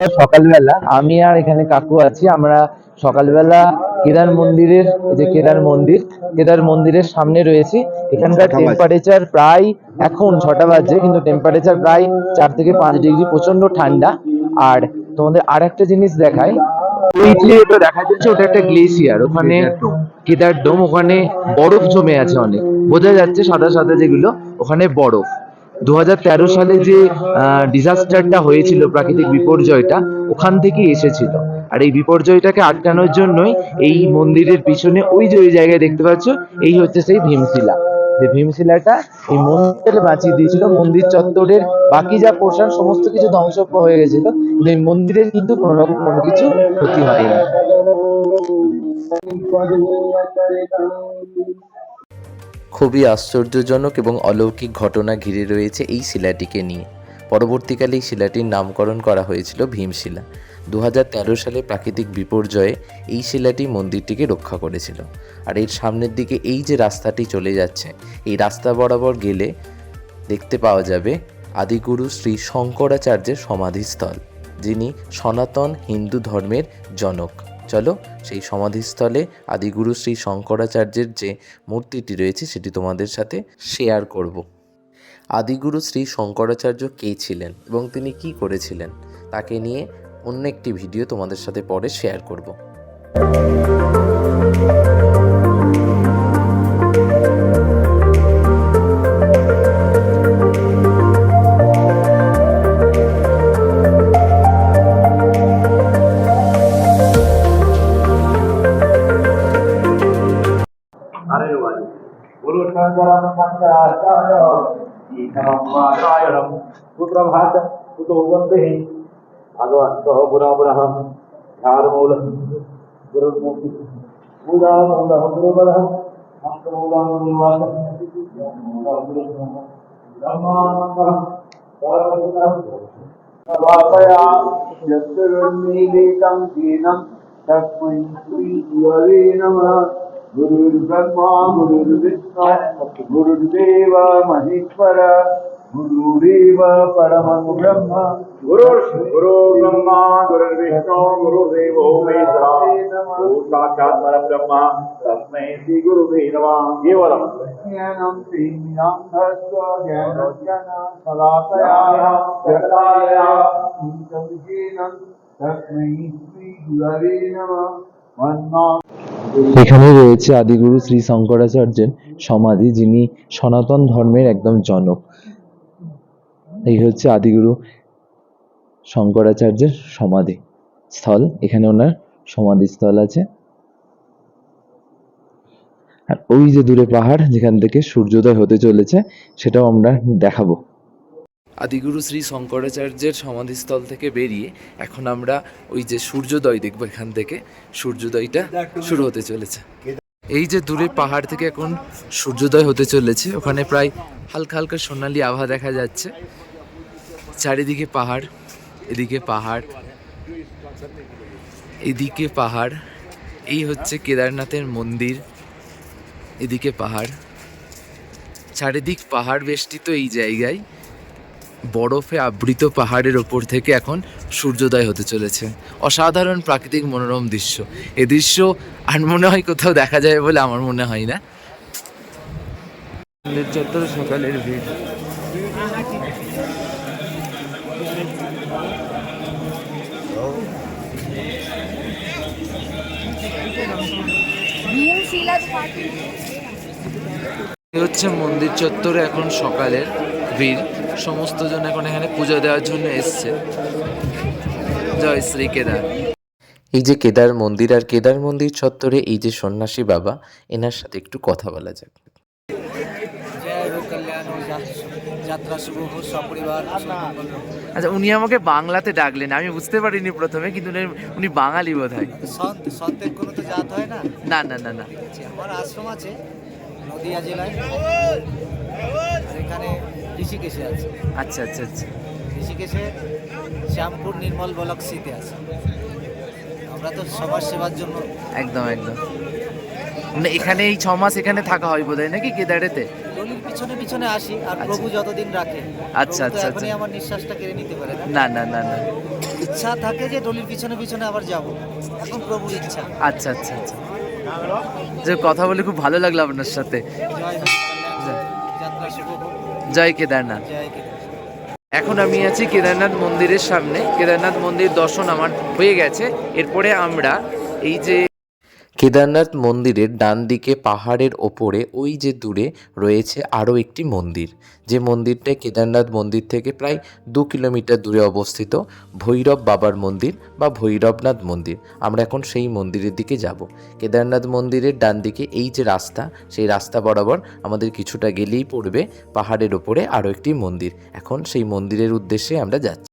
সকালবেলা আমি আর এখানে কাকু আছি। আমরা সকালবেলা কেদার মন্দিরের যে কেদার মন্দির কেদার মন্দিরের সামনে রয়েছি। এখানকার টেম্পারেচার প্রায় এখন ছটা বাজে কিন্তু টেম্পারেচার প্রায় চার থেকে পাঁচ ডিগ্রি প্রচণ্ড ঠান্ডা। আর তোমাদের আর একটা জিনিস দেখায় দেখা যাচ্ছে ওটা একটা গ্লেসিয়ার ওখানে কেদার ডোম ওখানে বরফ জমে আছে অনেক। বোঝা যাচ্ছে সাদা সাদা যেগুলো ওখানে বরফ। দু হাজার তেরো সালে যে ডিজাস্টারটা হয়েছিল, প্রাকৃতিক বিপর্যয়টা, ওখান থেকেই এসেছিল। আর এই বিপর্যয়টাকে আটকানোর জন্যই এই মন্দিরের পিছনে ওই যে ওই জায়গায় দেখতে পাচ্ছ, এই হচ্ছে সেই ভীমশিলা। যে ভীমশিলাটা এই মন্দিরকে বাঁচিয়ে দিয়েছিল। মন্দির চত্বরের বাকি যা পোর্শন সমস্ত কিছু ধ্বংস হয়ে গেছিল। কিন্তু এই মন্দিরের কিন্তু কোনো রকম কোনো কিছু ক্ষতি হয়নি। খুবই আশ্চর্যজনক এবং অলৌকিক ঘটনা ঘিরে রয়েছে এই শিলাটিকে নিয়ে। পরবর্তীকালে এই শিলাটির নামকরণ করা হয়েছিল ভীমশিলা। দু হাজার তেরো সালে প্রাকৃতিক বিপর্যয়ে এই শিলাটি মন্দিরটিকে রক্ষা করেছিল। আর এর সামনের দিকে এই যে রাস্তাটি চলে যাচ্ছে, এই রাস্তা বরাবর গেলে দেখতে পাওয়া যাবে আদিগুরু শ্রী শঙ্করাচার্যের সমাধিস্থল, যিনি সনাতন হিন্দু ধর্মের জনক। চলো সেই সমাধিস্থলে আদিগুরু শ্রী শঙ্করাচার্যের যে মূর্তিটি রয়েছে সেটি তোমাদের সাথে শেয়ার করব। আদিগুরু শ্রী শঙ্করাচার্য কে ছিলেন এবং তিনি কি করেছিলেন তাকে নিয়ে অন্য একটি ভিডিও তোমাদের সাথে পরে শেয়ার করব। सुप्रभात। कुतो वंदे। भगवन्तः पुनः ध्यानमूलः। गुरुर्मूर्ति। पूजामूलः गुरुबलः। हस्तमूलः ब्रह्मानन्दः। वासया यत्तरुन्मीलितं दीनं। तस्मै श्रीगुरवे नमः। गुरुर्ब्रह्मा गुरुर्विष्णु गुरुर्देव महेश्वर गुरुरेव परमं ब्रह्म गुरुर् गुरु ब्रह्मा गुरुर्विष्णु गुरुर्देवो महेश्वरा गुरु साक्षात् परब्रह्म तस्मै श्री गुरुवे नमः केवलम् ज्ञानं श्रीनिरान्धस्व ज्ञानोज्ञान सदातया जगदालया ईशविजीनं तस्मै श्री गुरवे नमः वन्मा এখানে রয়েছে আদিগুরু শ্রী শঙ্করাচার্যের সমাধি, যিনি সনাতন ধর্মের একদম জনক। এই হচ্ছে আদিগুরু শঙ্করাচার্যের সমাধি স্থল। এখানে ওনার সমাধিস্থল আছে। আর ওই যে দূরে পাহাড়, যেখান থেকে সূর্যোদয় হতে চলেছে, সেটাও আমরা দেখাবো। আদিগুরু শ্রী শঙ্করাচার্যের সমাধিস্থল থেকে বেরিয়ে এখন আমরা ওই যে সূর্যোদয় দেখব এখান থেকে। সূর্যোদয়টা শুরু হতে চলেছে। এই যে দূরে পাহাড় থেকে এখন সূর্যোদয় হতে চলেছে, ওখানে প্রায় হালকা হালকা সোনালি আভা দেখা যাচ্ছে। চারিদিকে পাহাড়, এদিকে পাহাড় এদিকে পাহাড়, এই হচ্ছে কেদারনাথের মন্দির, এদিকে পাহাড়। চারিদিক পাহাড় বেষ্টিত এই জায়গায়। বরফে আবৃত পাহাড়ের ওপর থেকে এখন সূর্যোদয় হতে চলেছে। অসাধারণ প্রাকৃতিক মনোরম দৃশ্য। এ দৃশ্য আর মনে হয় কোথাও দেখা যায় বলে আমার মনে হয় না। চত্বর সকালের ভিড়। হচ্ছে মন্দির চত্বরে এখন সকালের ভিড়। সমস্ত জন এখন এখানে পুজো দেওয়ার জন্য এসছে। জয় শ্রী কেদার। এই যে কেদার মন্দির আর কেদার মন্দির চত্বরে এই যে সন্ন্যাসী বাবা এনার সাথে একটু কথা বলা যাক। জয় হোক কল্যাণ হোক যা- যাত্রা শুভ হোক সপরিবার সপরিবার আচ্ছা উনি আমাকে বাংলাতে ডাকলেন আমি বুঝতে পারিনি প্রথমে কিন্তু উনি- উনি বাঙালি বোধ হয় সন্তের কোনো তো জাত হয় না? না না না না। আমার আশ্রম আছে নদিয়া জেলায়। এখানে ঋষিকেশে আছে। আচ্ছা আচ্ছা আচ্ছা। ঋষিকেশে শ্যামপুর নির্মল বলক সিতে আছে। আমরা তো সমাজ সেবার জন্য। একদম একদম। মানে এখানে এই ছ মাস এখানে থাকা হয় বোধ হয় নাকি কেদারেতে? গলির পিছনে পিছনে আসি আর আচ্ছা। প্রভু যতদিন রাখে। আচ্ছা, আচ্ছা, আচ্ছা। আমার নিঃশ্বাসটা কেড়ে নিতে পারে না। না না না ইচ্ছা থাকে যে ডলির পিছনে পিছনে আবার যাব। এখন প্রভুর ইচ্ছা। আচ্ছা আচ্ছা আচ্ছা। যে কথা বলে খুব ভালো লাগল আপনার সাথে। যাত্রা শুভ হোক। জয় কেদারনাথ। এখন আমি আছি কেদারনাথ মন্দিরের সামনে। কেদারনাথ মন্দির দর্শন আমার হয়ে গেছে। এরপরে আমরা এই যে কেদারনাথ মন্দিরের ডান দিকে পাহাড়ের ওপরে, ওই যে দূরে রয়েছে আরও একটি মন্দির। যে মন্দিরটা কেদারনাথ মন্দির থেকে প্রায় দু কিলোমিটার দূরে অবস্থিত, ভৈরব বাবার মন্দির বা ভৈরবনাথ মন্দির। আমরা এখন সেই মন্দিরের দিকে যাব। কেদারনাথ মন্দিরের ডান দিকে এই যে রাস্তা, সেই রাস্তা বরাবর আমাদের কিছুটা গেলেই পড়বে পাহাড়ের ওপরে আরও একটি মন্দির। এখন সেই মন্দিরের উদ্দেশ্যে আমরা যাচ্ছি।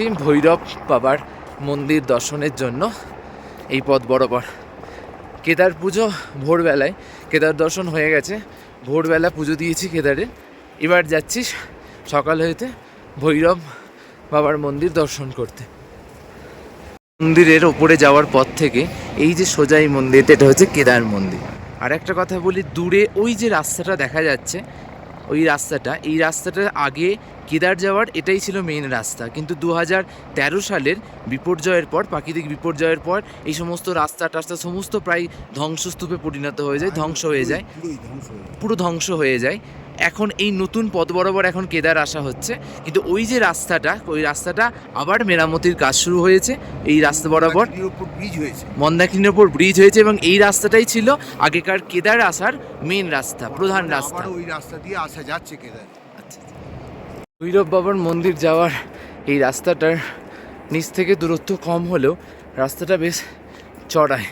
যাচ্ছি ভৈরব বাবার মন্দির দর্শনের জন্য এই পথ বরাবর। কেদার পুজো ভোরবেলায়, কেদার দর্শন হয়ে গেছে। ভোরবেলা পুজো দিয়েছি কেদারে। এবার যাচ্ছি সকাল হইতে ভৈরব বাবার মন্দির দর্শন করতে। মন্দিরের ওপরে যাওয়ার পথ থেকে এই যে সোজা এই মন্দিরটা, এটা হচ্ছে কেদার মন্দির। আর একটা কথা বলি, দূরে ওই যে রাস্তাটা দেখা যাচ্ছে ওই রাস্তাটা এই রাস্তাটা আগে কেদার যাওয়ার এটাই ছিল মেইন রাস্তা। কিন্তু দু হাজার তেরো সালের বিপর্যয়ের পর প্রাকৃতিক বিপর্যয়ের পর এই সমস্ত রাস্তা টাস্তা সমস্ত প্রায় ধ্বংসস্তূপে পরিণত হয়ে যায় ধ্বংস হয়ে যায়। পুরো ধ্বংস হয়ে যায়। এখন এই নতুন পথ বরাবর এখন কেদার আসা হচ্ছে। কিন্তু ওই যে রাস্তাটা ওই রাস্তাটা আবার মেরামতির কাজ শুরু হয়েছে। এই রাস্তা বরাবর ব্রিজ হয়েছে। মন্দাকিনীর ওপর ব্রিজ হয়েছে এবং এই রাস্তাটাই ছিল আগেকার কেদার আসার মেন রাস্তা প্রধান রাস্তা। ওই রাস্তা দিয়ে আসা যাচ্ছে কেদার। ভৈরব বাবার মন্দির যাওয়ার এই রাস্তাটার নিচ থেকে দূরত্ব কম হলেও রাস্তাটা বেশ চড়ায়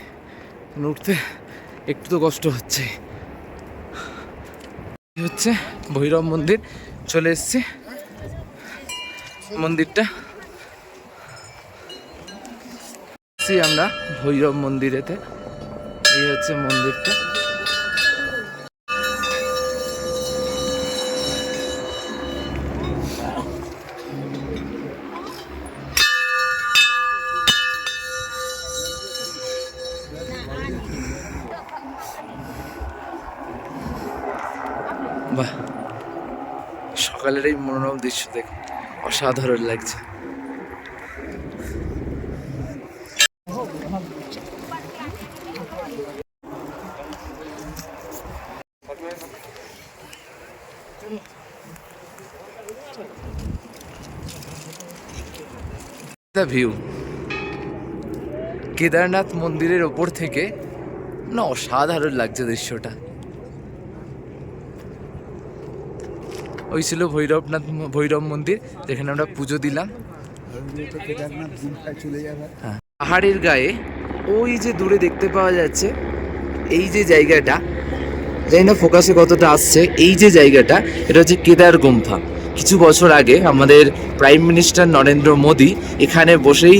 উঠতে একটু তো কষ্ট হচ্ছে। হচ্ছে ভৈরব মন্দির। চলে এসছি। মন্দিরটা। আমরা ভৈরব মন্দিরেতে। এই হচ্ছে মন্দিরটা। বাহ। সকালের এই মনোরম দৃশ্য দেখে, অসাধারণ লাগছে। ভিউ কেদারনাথ মন্দিরের ওপর থেকে না, অসাধারণ লাগছে দৃশ্যটা। ওই ছিল ভৈরবনাথ ভৈরব মন্দির, যেখানে আমরা পুজো দিলাম। পাহাড়ের গায়ে ওই যে দূরে দেখতে পাওয়া যাচ্ছে, এই যে জায়গাটা, জানি না ফোকাসে কতটা আসছে, এই যে জায়গাটা, এটা হচ্ছে কেদার গুম্ফা। কিছু বছর আগে আমাদের প্রাইম মিনিস্টার নরেন্দ্র মোদী এখানে বসেই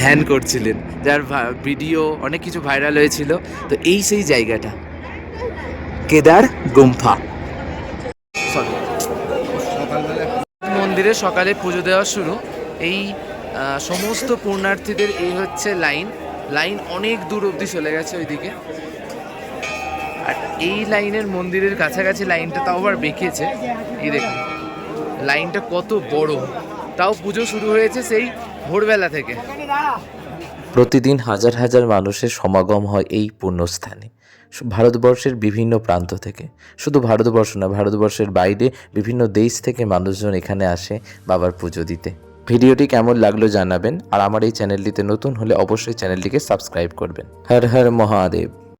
ধ্যান করছিলেন, যার ভিডিও অনেক কিছু ভাইরাল হয়েছিল। তো এই সেই জায়গাটা, কেদার গুম্ফা। সরি মন্দিরে সকালে পুজো দেওয়া শুরু। এই সমস্ত পুণ্যার্থীদের এই হচ্ছে লাইন। লাইন অনেক দূর অবধি চলে গেছে ওইদিকে। আর এই লাইনের মন্দিরের কাছাকাছি লাইনটা তাও আবার বেঁকেছে। এই দেখুন, লাইনটা কত বড়। তাও পুজো শুরু হয়েছে সেই ভোরবেলা থেকে। প্রতিদিন হাজার হাজার মানুষের সমাগম হয় এই পুণ্যস্থানে। ভারতবর্ষের বিভিন্ন প্রান্ত থেকে। শুধু ভারতবর্ষ না, ভারতবর্ষের বাইরে বিভিন্ন দেশ থেকে মানুষজন এখানে আসে বাবার পুজো দিতে। ভিডিওটি কেমন লাগল জানাবেন, আর আমার এই চ্যানেলটিতে নতুন হলে অবশ্যই চ্যানেলটিকে সাবস্ক্রাইব করবেন। হর হর মহাদেব।